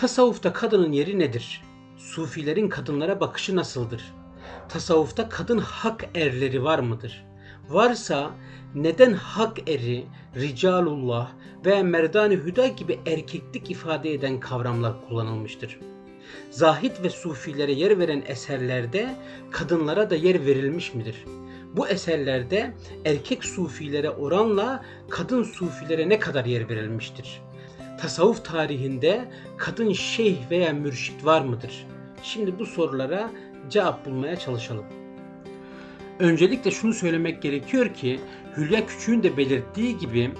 Tasavvufta kadının yeri nedir? Sufilerin kadınlara bakışı nasıldır? Tasavvufta kadın hak erleri var mıdır? Varsa neden hak eri, ricalullah ve merdan-ı hüda gibi erkeklik ifade eden kavramlar kullanılmıştır? Zahid ve sufilere yer veren eserlerde kadınlara da yer verilmiş midir? Bu eserlerde erkek sufilere oranla kadın sufilere ne kadar yer verilmiştir? Tasavvuf tarihinde kadın şeyh veya mürşit var mıdır? Şimdi bu sorulara cevap bulmaya çalışalım. Öncelikle şunu söylemek gerekiyor ki Hülya Küçük'ün de belirttiği gibi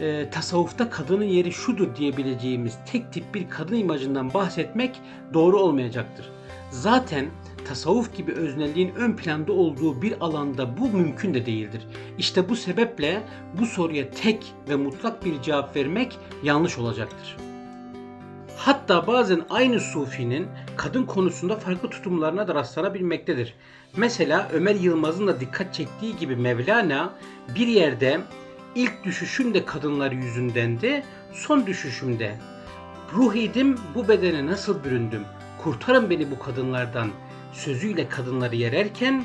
e, tasavvufta kadının yeri şudur diyebileceğimiz tek tip bir kadın imajından bahsetmek doğru olmayacaktır. Zaten tasavvuf gibi öznelliğin ön planda olduğu bir alanda bu mümkün de değildir. İşte bu sebeple bu soruya tek ve mutlak bir cevap vermek yanlış olacaktır. Hatta bazen aynı sufinin kadın konusunda farklı tutumlarına da rastlanabilmektedir. Mesela Ömer Yılmaz'ın da dikkat çektiği gibi Mevlana bir yerde ilk düşüşüm de kadınlar yüzündendi, son düşüşümde. Ruh idim bu bedene nasıl büründüm, kurtarın beni bu kadınlardan sözüyle kadınları yererken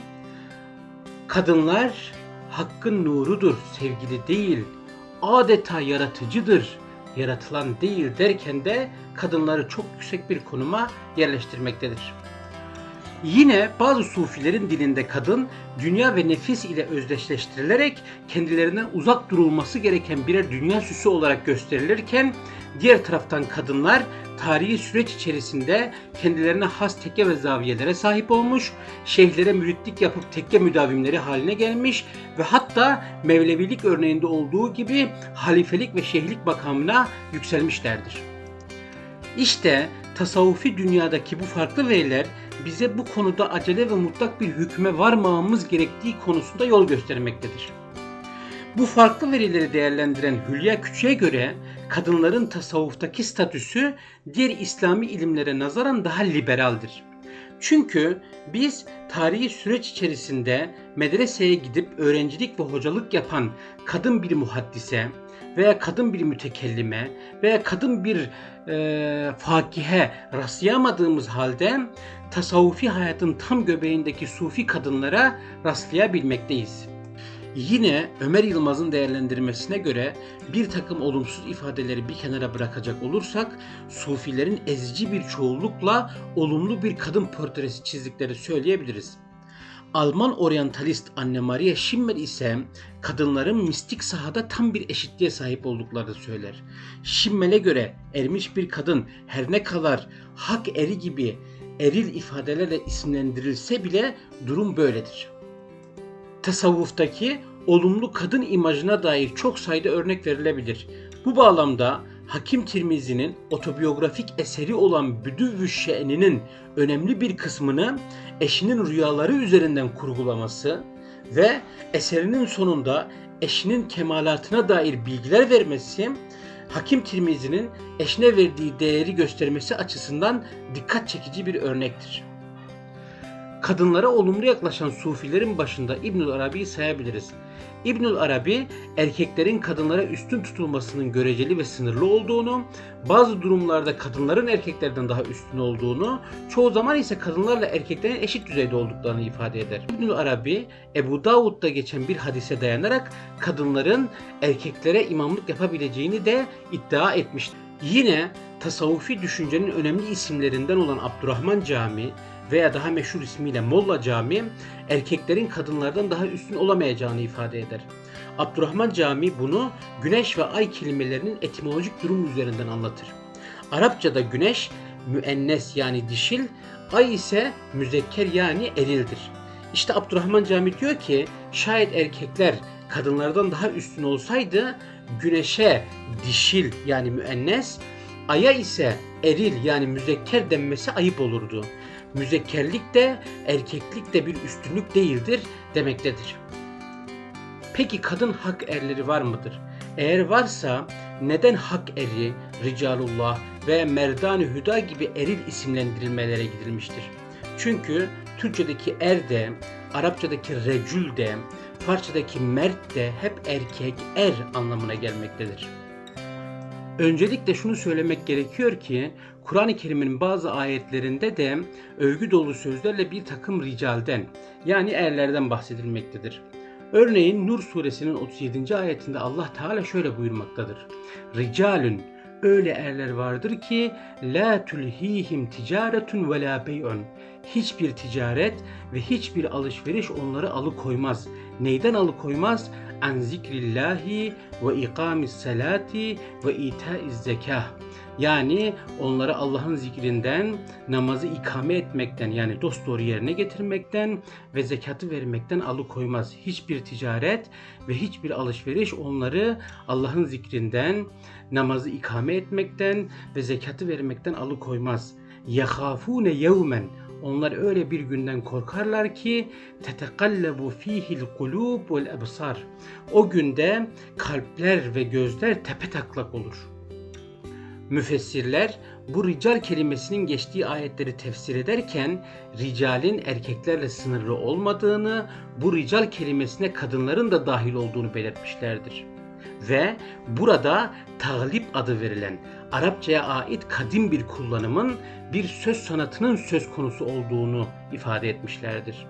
kadınlar hakkın nurudur, sevgili değil, adeta yaratıcıdır, yaratılan değil derken de kadınları çok yüksek bir konuma yerleştirmektedir. Yine bazı sufilerin dilinde kadın dünya ve nefis ile özdeşleştirilerek kendilerinden uzak durulması gereken birer dünya süsü olarak gösterilirken diğer taraftan kadınlar tarihi süreç içerisinde kendilerine has tekke ve zaviyelere sahip olmuş, şeyhlere müritlik yapıp tekke müdavimleri haline gelmiş ve hatta Mevlevilik örneğinde olduğu gibi halifelik ve şeyhlik makamına yükselmişlerdir. İşte tasavvufi dünyadaki bu farklı veriler bize bu konuda acele ve mutlak bir hükme varmamamız gerektiği konusunda yol göstermektedir. Bu farklı verileri değerlendiren Hülya Küçük'e göre kadınların tasavvuftaki statüsü diğer İslami ilimlere nazaran daha liberaldir. Çünkü biz tarihi süreç içerisinde medreseye gidip öğrencilik ve hocalık yapan kadın bir muhaddise veya kadın bir mütekellime veya kadın bir e, fakihe rastlayamadığımız halde tasavvufi hayatın tam göbeğindeki sufi kadınlara rastlayabilmekteyiz. Yine Ömer Yılmaz'ın değerlendirmesine göre bir takım olumsuz ifadeleri bir kenara bırakacak olursak sufilerin ezici bir çoğunlukla olumlu bir kadın portresi çizdikleri söyleyebiliriz. Alman oryantalist Anne Maria Schimmel ise kadınların mistik sahada tam bir eşitliğe sahip olduklarını söyler. Schimmel'e göre ermiş bir kadın her ne kadar hak eri gibi eril ifadelerle isimlendirilse bile durum böyledir. Tasavvuftaki olumlu kadın imajına dair çok sayıda örnek verilebilir. Bu bağlamda Hakim Tirmizi'nin otobiyografik eseri olan Büdüvvü Şe'ninin önemli bir kısmını eşinin rüyaları üzerinden kurgulaması ve eserinin sonunda eşinin kemalatına dair bilgiler vermesi Hakim Tirmizi'nin eşine verdiği değeri göstermesi açısından dikkat çekici bir örnektir. Kadınlara olumlu yaklaşan sufilerin başında İbnül Arabi'yi sayabiliriz. İbnül Arabi erkeklerin kadınlara üstün tutulmasının göreceli ve sınırlı olduğunu, bazı durumlarda kadınların erkeklerden daha üstün olduğunu, çoğu zaman ise kadınlarla erkeklerin eşit düzeyde olduklarını ifade eder. İbnül Arabi Ebu Davud'da geçen bir hadise dayanarak kadınların erkeklere imamlık yapabileceğini de iddia etmiştir. Yine tasavvufi düşüncenin önemli isimlerinden olan Abdurrahman Camii veya daha meşhur ismiyle Molla Camii erkeklerin kadınlardan daha üstün olamayacağını ifade eder. Abdurrahman Camii bunu güneş ve ay kelimelerinin etimolojik durum üzerinden anlatır. Arapçada güneş müennes yani dişil, ay ise müzekker yani erildir. İşte Abdurrahman Cami diyor ki şayet erkekler kadınlardan daha üstün olsaydı güneşe dişil yani müennes, aya ise eril yani müzekker denmesi ayıp olurdu müzekkerlik de erkeklik de bir üstünlük değildir demektedir. Peki kadın hak erleri var mıdır? Eğer varsa neden hak eri, ricalullah ve merdan hüda gibi eril isimlendirilmelere gidilmiştir? Çünkü Türkçedeki er de, Arapçadaki recül de, Farsçadaki mert de hep erkek, er anlamına gelmektedir. Öncelikle şunu söylemek gerekiyor ki Kur'an-ı Kerim'in bazı ayetlerinde de övgü dolu sözlerle bir takım ricalden yani erlerden bahsedilmektedir. Örneğin Nur suresinin 37. ayetinde Allah Teala şöyle buyurmaktadır. Ricalün öyle erler vardır ki la tulhihim ticaretun ve la bey'un. Hiçbir ticaret ve hiçbir alışveriş onları alıkoymaz. Neyden alıkoymaz? An zikrillahi ve ikamis salati ve itaiz zekah. Yani onları Allah'ın zikrinden, namazı ikame etmekten yani dosdoğru yerine getirmekten ve zekatı vermekten alıkoymaz. Hiçbir ticaret ve hiçbir alışveriş onları Allah'ın zikrinden, namazı ikame etmekten ve zekatı vermekten alıkoymaz. يَخَافُونَ يَوْمًا onlar öyle bir günden korkarlar ki tetekallabu fihil kulub vel ebsar. O günde kalpler ve gözler tepetaklak olur. Müfessirler bu rical kelimesinin geçtiği ayetleri tefsir ederken ricalin erkeklerle sınırlı olmadığını, bu rical kelimesine kadınların da dahil olduğunu belirtmişlerdir. Ve burada taglip adı verilen Arapçaya ait kadim bir kullanımın bir söz sanatının söz konusu olduğunu ifade etmişlerdir.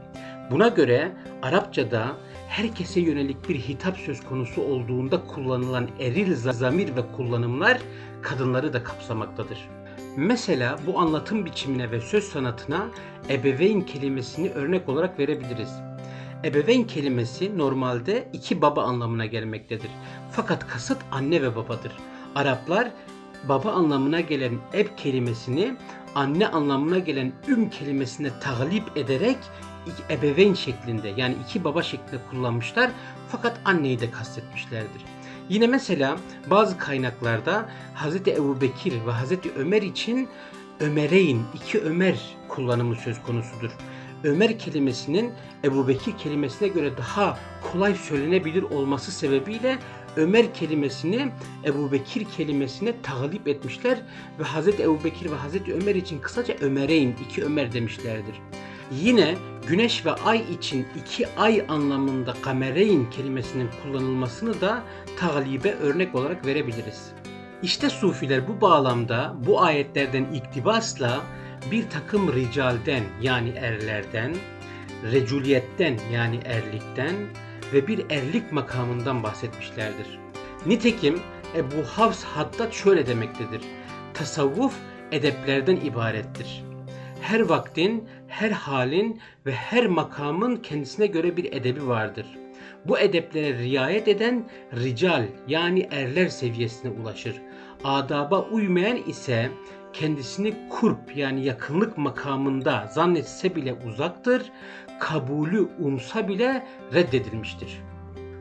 Buna göre Arapçada herkese yönelik bir hitap söz konusu olduğunda kullanılan eril zamir ve kullanımlar kadınları da kapsamaktadır. Mesela bu anlatım biçimine ve söz sanatına ebeveyn kelimesini örnek olarak verebiliriz. Ebeveyn kelimesi normalde iki baba anlamına gelmektedir. Fakat kasıt anne ve babadır. Araplar baba anlamına gelen eb kelimesini anne anlamına gelen üm kelimesine taglip ederek iki ebeveyn şeklinde yani iki baba şeklinde kullanmışlar fakat anneyi de kastetmişlerdir. Yine mesela bazı kaynaklarda Hz. Ebu Bekir ve Hz. Ömer için Ömereyn, iki Ömer kullanımı söz konusudur. Ömer kelimesinin Ebu Bekir kelimesine göre daha kolay söylenebilir olması sebebiyle Ömer kelimesini Ebu Bekir kelimesine taglip etmişler ve Hz. Ebu Bekir ve Hz. Ömer için kısaca Ömereyn, iki Ömer demişlerdir. Yine güneş ve ay için iki ay anlamında kamereyn kelimesinin kullanılmasını da taglibe örnek olarak verebiliriz. İşte sufiler bu bağlamda bu ayetlerden iktibasla bir takım ricalden yani erlerden, reculiyetten yani erlikten ve bir erlik makamından bahsetmişlerdir. Nitekim Ebu Hafs Haddad şöyle demektedir. Tasavvuf edeplerden ibarettir. Her vaktin, her halin ve her makamın kendisine göre bir edebi vardır. Bu edeplere riayet eden rical yani erler seviyesine ulaşır. Adaba uymayan ise kendisini kurp yani yakınlık makamında zannetse bile uzaktır, kabulü umsa bile reddedilmiştir.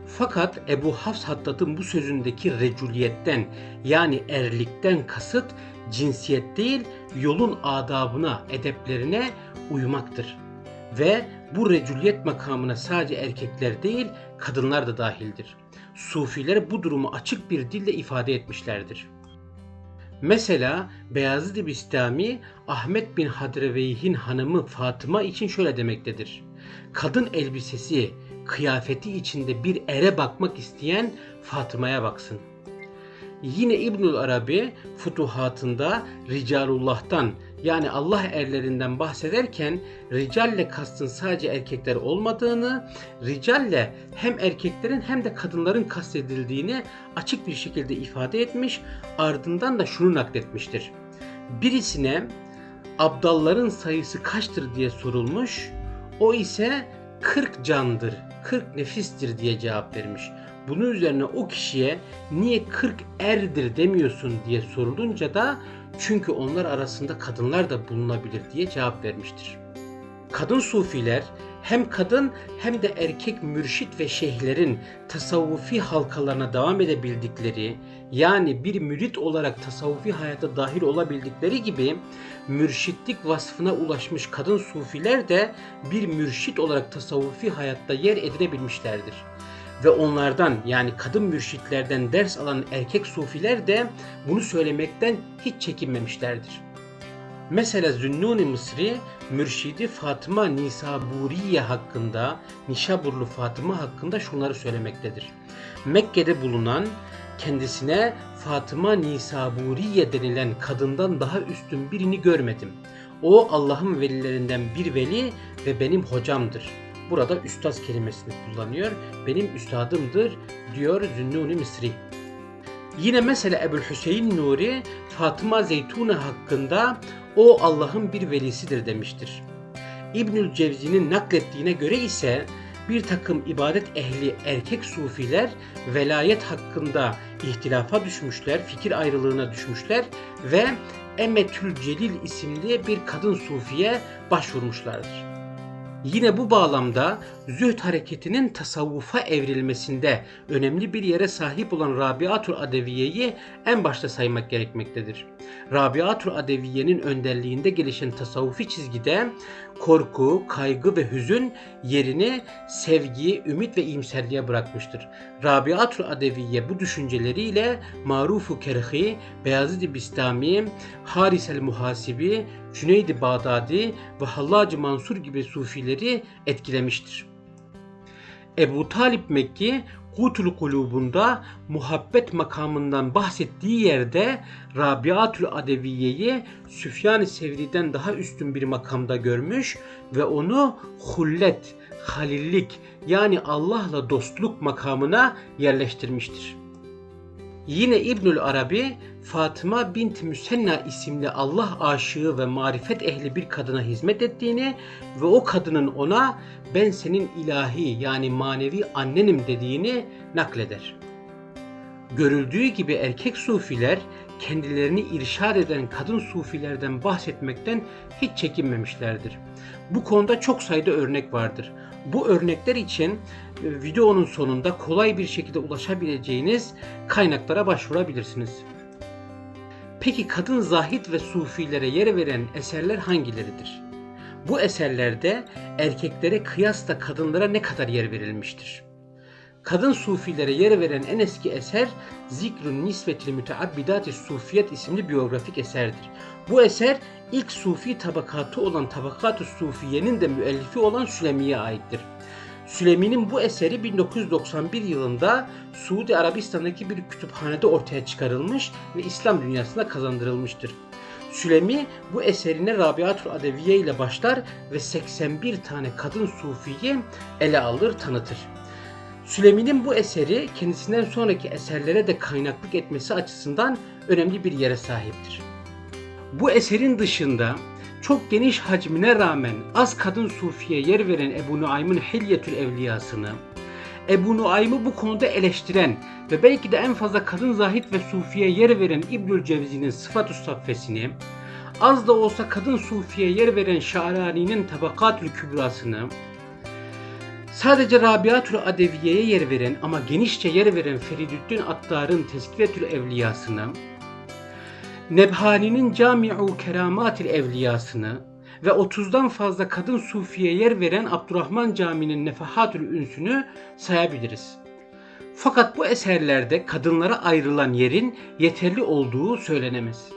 Fakat Ebu Hafs Haddad'ın bu sözündeki reculiyetten yani erlikten kasıt cinsiyet değil yolun adabına, edeplerine uymaktır. Ve bu reculiyet makamına sadece erkekler değil kadınlar da dahildir. Sufiler bu durumu açık bir dille ifade etmişlerdir. Mesela Beyazıt Bistami Ahmet bin Hadreveyh'in hanımı Fatıma için şöyle demektedir. Kadın elbisesi, kıyafeti içinde bir ere bakmak isteyen Fatıma'ya baksın. Yine İbnül Arabi Futuhatında Ricalullah'tan yani Allah erlerinden bahsederken ricalle kastın sadece erkekler olmadığını, ricalle hem erkeklerin hem de kadınların kastedildiğini açık bir şekilde ifade etmiş, ardından da şunu nakletmiştir. Birisine abdalların sayısı kaçtır diye sorulmuş, o ise 40 candır, 40 nefistir diye cevap vermiş. Bunun üzerine o kişiye niye 40 erdir demiyorsun diye sorulunca da çünkü onlar arasında kadınlar da bulunabilir diye cevap vermiştir. Kadın sufiler hem kadın hem de erkek mürşit ve şeyhlerin tasavvufi halkalarına devam edebildikleri yani bir mürit olarak tasavvufi hayata dahil olabildikleri gibi mürşitlik vasfına ulaşmış kadın sufiler de bir mürşit olarak tasavvufi hayatta yer edinebilmişlerdir ve onlardan yani kadın mürşitlerden ders alan erkek sufiler de bunu söylemekten hiç çekinmemişlerdir. Mesela Zünnuni Mısri mürşidi Fatıma Nisaburiye hakkında, Nişaburlu Fatıma hakkında şunları söylemektedir. Mekke'de bulunan kendisine Fatıma Nisaburiye denilen kadından daha üstün birini görmedim. O Allah'ın velilerinden bir veli ve benim hocamdır. Burada üstaz kelimesini kullanıyor. Benim üstadımdır diyor Zünnuni Misri. Yine mesela Ebu'l Hüseyin Nuri Fatıma Zeytune hakkında o Allah'ın bir velisidir demiştir. İbnül Cevzi'nin naklettiğine göre ise bir takım ibadet ehli erkek sufiler velayet hakkında ihtilafa düşmüşler, fikir ayrılığına düşmüşler ve Emetül Celil isimli bir kadın sufiye başvurmuşlardır. Yine bu bağlamda zühd hareketinin tasavvufa evrilmesinde önemli bir yere sahip olan Rabiatul Adeviye'yi en başta saymak gerekmektedir. Rabiatul Adeviye'nin önderliğinde gelişen tasavvufi çizgide korku, kaygı ve hüzün yerini sevgi, ümit ve iyimserliğe bırakmıştır. Rabiatul Adeviye bu düşünceleriyle Marufu Kerhi, Beyazid-i Bistami, Haris el-Muhasibi, Cüneyd-i Bağdadi ve Hallacı Mansur gibi sufileri etkilemiştir. Ebu Talip Mekki Kutul Kulubunda muhabbet makamından bahsettiği yerde Rabiatül Adeviye'yi Süfyan-ı Sevri'den daha üstün bir makamda görmüş ve onu hullet, halillik yani Allah'la dostluk makamına yerleştirmiştir. Yine İbnül Arabi Fatıma bint Müsenna isimli Allah aşığı ve marifet ehli bir kadına hizmet ettiğini ve o kadının ona ben senin ilahi yani manevi annenim dediğini nakleder. Görüldüğü gibi erkek sufiler kendilerini irşad eden kadın sufilerden bahsetmekten hiç çekinmemişlerdir. Bu konuda çok sayıda örnek vardır. Bu örnekler için e, videonun sonunda kolay bir şekilde ulaşabileceğiniz kaynaklara başvurabilirsiniz. Peki kadın zahit ve sufilere yer veren eserler hangileridir? Bu eserlerde erkeklere kıyasla kadınlara ne kadar yer verilmiştir? Kadın sufilere yer veren en eski eser Zikrun Nisvetil Müteabbidat-i Sufiyet isimli biyografik eserdir. Bu eser ilk sufi tabakatı olan Tabakat-ı Sufiye'nin de müellifi olan Sülemi'ye aittir. Sülemi'nin bu eseri 1991 yılında Suudi Arabistan'daki bir kütüphanede ortaya çıkarılmış ve İslam dünyasına kazandırılmıştır. Sülemi bu eserine Rabiatul Adeviye ile başlar ve 81 tane kadın sufiyi ele alır, tanıtır. Sülemi'nin bu eseri kendisinden sonraki eserlere de kaynaklık etmesi açısından önemli bir yere sahiptir. Bu eserin dışında çok geniş hacmine rağmen az kadın sufiye yer veren Ebu Nuaym'ın Hilyetül Evliyasını, Ebu Nuaym'ı bu konuda eleştiren ve belki de en fazla kadın zahit ve sufiye yer veren İbnül Cevzi'nin Sıfat-ı az da olsa kadın sufiye yer veren Şa'rani'nin Tabakatül Kübrasını, sadece Rabiatül Adeviye'ye yer veren ama genişçe yer veren Feridüddin Attar'ın Tezkiretül Evliyasını, Nebhani'nin Cami'u Keramatil Evliyasını ve 30'dan fazla kadın sufiye yer veren Abdurrahman Camii'nin Nefahatül Ünsünü sayabiliriz. Fakat bu eserlerde kadınlara ayrılan yerin yeterli olduğu söylenemez.